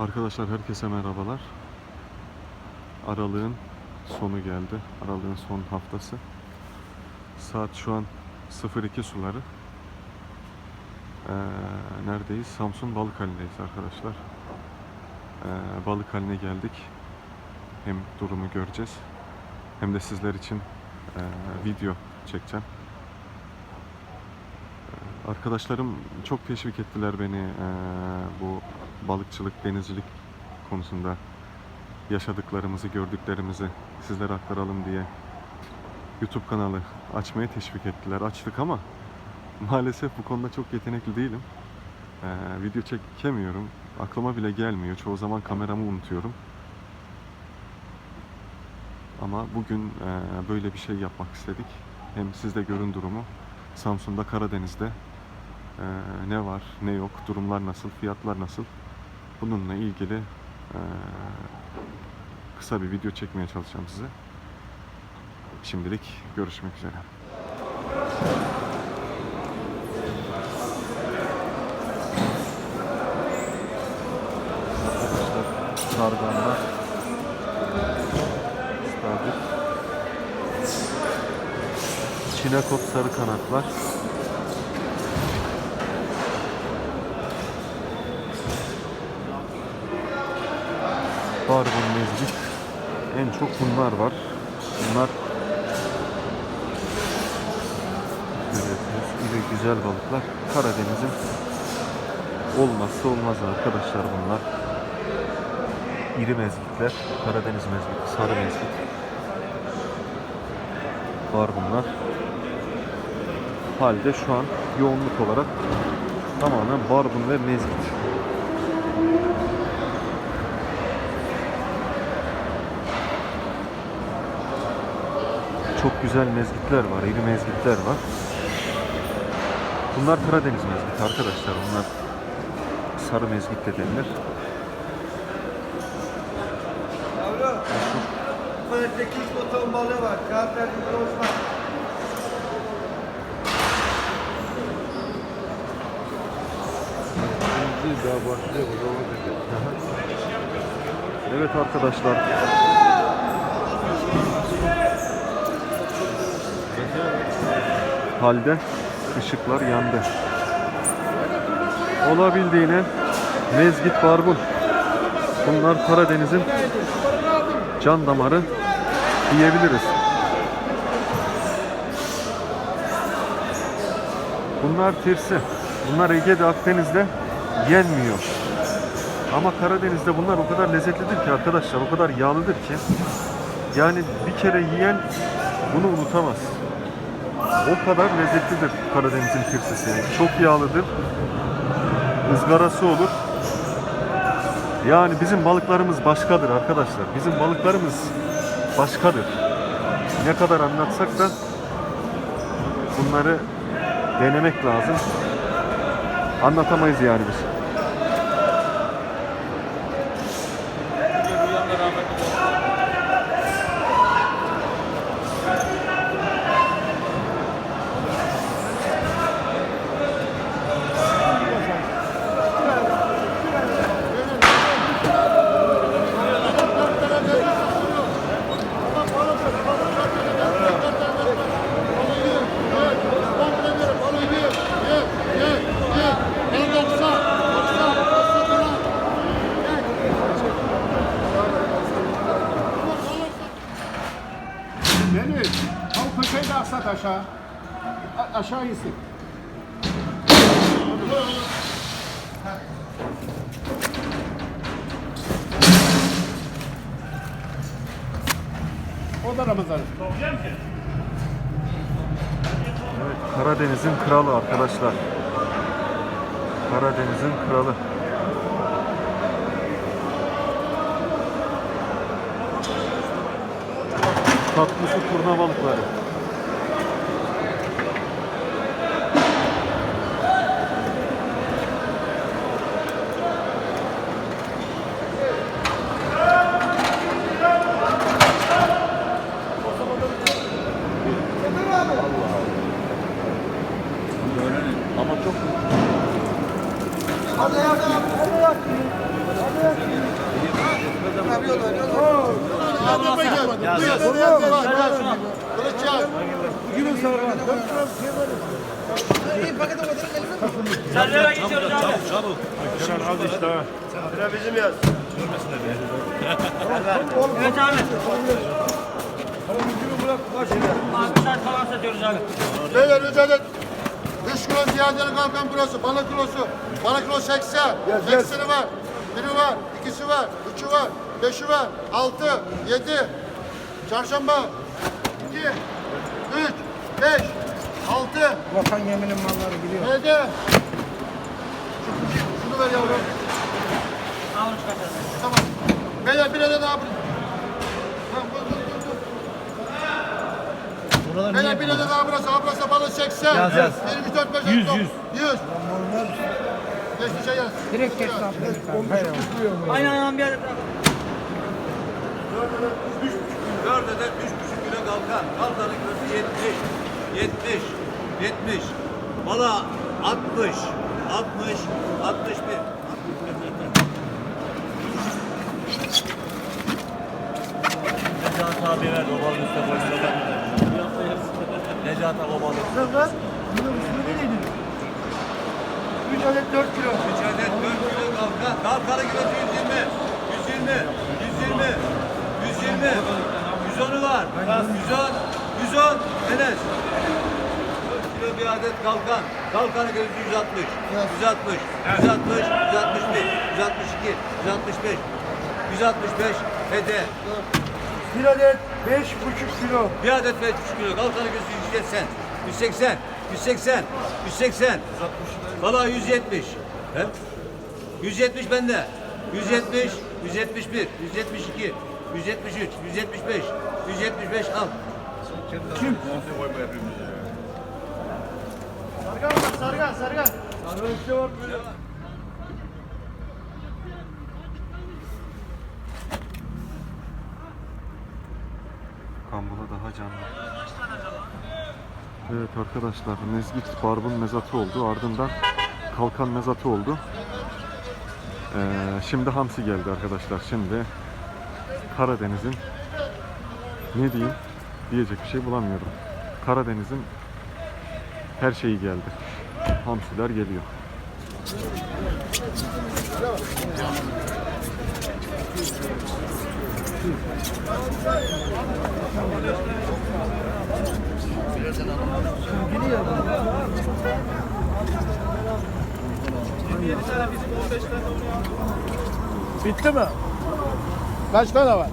Arkadaşlar herkese merhabalar. Aralığın sonu geldi. Aralığın son haftası. Saat şu an 02 suları. Ee, neredeyiz? Samsun Balıkhali'ndeyiz arkadaşlar. Ee, balık haline geldik. Hem durumu göreceğiz. Hem de sizler için e, video çekeceğim. Ee, Arkadaşlarım çok teşvik ettiler beni ee, bu balıkçılık, denizcilik konusunda yaşadıklarımızı, gördüklerimizi sizlere aktaralım diye YouTube kanalı açmaya teşvik ettiler. Açtık ama maalesef bu konuda çok yetenekli değilim. Ee, video çekemiyorum. Aklıma bile gelmiyor. Çoğu zaman kameramı unutuyorum. Ama bugün e, böyle bir şey yapmak istedik. Hem siz de görün durumu. Samsun'da, Karadeniz'de e, ne var, ne yok, durumlar nasıl, fiyatlar nasıl. Bununla ilgili e, kısa bir video çekmeye çalışacağım size. Şimdilik görüşmek üzere. Sarganlar istavrit çinekop sarı kanatlar barbun mezgit. En çok bunlar var. Bunlar görüyorsunuz iri güzel balıklar. Karadeniz'in olmazsa olmaz arkadaşlar bunlar. İri mezgitler. Karadeniz mezgiti sarı mezgit. Var bunlar. Halde şu an yoğunluk olarak tamamen barbun ve mezgit çok güzel mezgitler var, iri mezgitler var. Bunlar Karadeniz mezgiti arkadaşlar. Bunlar sarı mezgit de denilir. Böyle 8 ton balığı var. Kağıtlar gibi Osman. daha başlıyor o zaman. Evet arkadaşlar. Halde ışıklar yandı. Olabildiğine mezgit barbun. Bunlar Karadeniz'in can damarı diyebiliriz. Bunlar tirsi. Bunlar Ege'de, Akdeniz'de yenmiyor. Ama Karadeniz'de bunlar o kadar lezzetlidir ki arkadaşlar, o kadar yağlıdır ki yani bir kere yiyen bunu unutamaz. O kadar lezzetlidir Karadeniz'in tirsisi. Çok yağlıdır. ızgarası olur. Yani bizim balıklarımız başkadır arkadaşlar. Bizim balıklarımız başkadır. Ne kadar anlatsak da bunları denemek lazım. Anlatamayız yani biz. O köşeyi de aksat aşağı. A- aşağı insin. O da Ramazan. Evet, Karadeniz'in kralı arkadaşlar. Karadeniz'in kralı. Tatlısı turna balıkları. Hadi yakın. Hadi yakın. Hadi yakın. diyorlar. Adama gelmedi. Buyur. Kılıç yağ. Sarılara geçiyoruz abi. Evet abi. Abi saat falan satıyoruz abi. Beyler mücadele. 3 kilo ziyadeli kalkan burası. Balık kilosu. Balık kilo 80. 80'i var. Biri var. ikisi var. Üçü var. Beşi var. Altı. Yedi. Çarşamba. iki, Üç. Beş. Altı. Vatan yeminin malları biliyor. Yedi. Şu- Şunu ver yavrum. Al çıkartalım. Tamam. Beyler bir de daha bur- Tamam, dur, dur, dur, dur. Beyler bir de daha burası. Ha burası balık 80. Yaz yaz. 1, 4, 5, 100, 100. 100. Geçti şey yaz. Direkt kes lan. Aynen aynen bir yerde bırak. Dört adet üç buçuk kilo kalkan. Kalkanın kilosu yetmiş. Yetmiş. Yetmiş. Bala altmış. Altmış. Altmış bir. Necat abi ver babanın üstüne koysun. Necat abi babanın. Üç adet 4 kilo. Üç adet dört kilo kalkan. Kalkanın kilosu yüz yirmi. Yüz yirmi. Yüz yirmi. Yüz yirmi. Yüz onu var. Yüz on. Yüz on. Enes. Dört kilo bir adet kalkan. Yüz altmış iki. Yüz altmış beş. Yüz altmış beş. Hede. Bir adet beş buçuk kilo. Bir adet beş buçuk kilo. Yüz seksen. Yüz seksen. Yüz seksen. Valla yüz yetmiş. He? 170 bende. 170, 171, 172, 173, 175, 175 al. Sargan, sargan. Kambula daha canlı. Evet arkadaşlar Mezgit Barbun mezatı oldu. Ardından Kalkan mezatı oldu. Ee, şimdi Hamsi geldi arkadaşlar. Şimdi Karadeniz'in ne diyeyim diyecek bir şey bulamıyorum. Karadeniz'in her şeyi geldi. Hamsiler geliyor. Bitti mi? Kaç tane var?